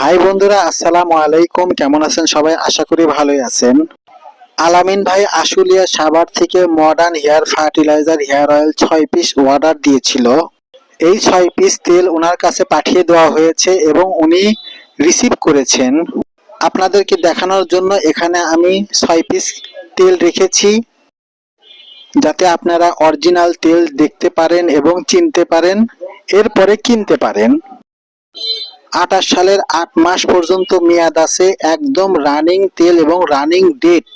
High বন্ধুরা, আসসালামু আলাইকুম। কেমন আছেন সবাই? আশা করি ভালোই আছেন। আলামিন ভাই আশুলিয়া সাভার থেকে modern hair fertiliser hair oil ছয় পিস অর্ডার দিয়েছিল। এই ছয় পিস তেল ওনার কাছে পাঠিয়ে দেওয়া হয়েছে এবং উনি রিসিভ করেছেন। আপনাদেরকে দেখানোর জন্য এখানে আমি ছয় পিস তেল রেখেছি। যাতে আপনারা অরিজিনাল তেল দেখতে পারেন এবং চিনতে পারেন। এরপরে কিনতে পারেন। আঠাশ সালের আট মাস পর্যন্ত মেয়াদ আছে একদম রানিং তেল এবং রানিং ডেট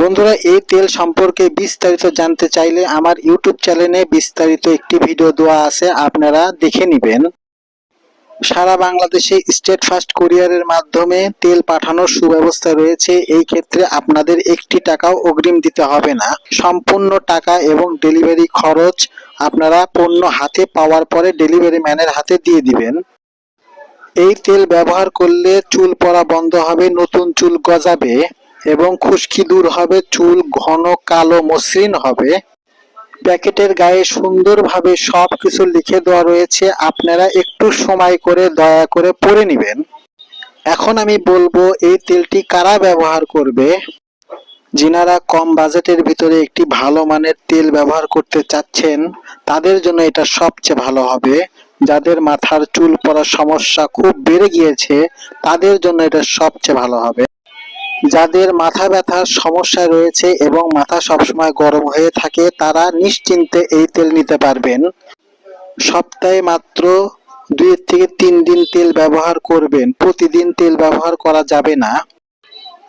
বন্ধুরা, এই তেল সম্পর্কে বিস্তারিত জানতে চাইলে আমার ইউটিউব চ্যানেলে বিস্তারিত একটি ভিডিও দেওয়া আছে, আপনারা দেখে নেবেন। সারা বাংলাদেশে স্টেট ফাস্ট কুরিয়ারের মাধ্যমে তেল পাঠানোর সুব্যবস্থা রয়েছে। এই ক্ষেত্রে আপনাদের একটি টাকাও অগ্রিম দিতে হবে না। সম্পূর্ণ টাকা এবং ডেলিভারি খরচ আপনারা পণ্য হাতে পাওয়ার পরে ডেলিভারি ম্যানের হাতে দিয়ে দিবেন। এই তেল ব্যবহার করলে চুল পড়া বন্ধ হবে, নতুন চুল গজাবে এবং খুশকি দূর হবে, চুল ঘন কালো মসৃণ হবে। প্যাকেটের গায়ে সুন্দরভাবে সব কিছু লিখে দেওয়া রয়েছে, আপনারা একটু সময় করে দয়া করে পড়ে নেবেন। এখন আমি বলব, এই তেলটি কারা ব্যবহার করবে? যিনারা কম বাজেটের ভিতরে একটি ভালো মানের তেল ব্যবহার করতে চাচ্ছেন, তাদের জন্য এটা সবচেয়ে ভালো হবে। যাদের মাথার চুল পড়ার সমস্যা খুব বেড়ে গিয়েছে, তাদের জন্য এটা সবচেয়ে ভালো হবে। যাদের মাথা ব্যথার সমস্যা রয়েছে এবং মাথা সবসময় গরম হয়ে থাকে, তারা নিশ্চিন্তে এই তেল নিতে পারবেন। সপ্তাহে মাত্র দুই থেকে তিন দিন তেল ব্যবহার করবেন। প্রতিদিন তেল ব্যবহার করা যাবে না।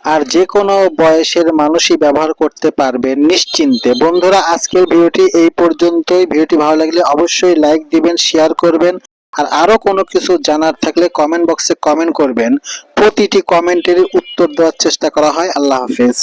আর যে কোনো বয়সের মানুষই ব্যবহার করতে পারবে নিশ্চিন্তে। বন্ধুরা, আজকের ভিডিওটি এই পর্যন্তই। ভিডিওটি ভালো লাগলে অবশ্যই লাইক দিবেন শেয়ার করবেন, আর আরও কোনো কিছু জানার থাকলে কমেন্ট বক্সে কমেন্ট করবেন। প্রতিটি কমেন্টের উত্তর দেওয়ার চেষ্টা করা হয়। আল্লাহ হাফেজ।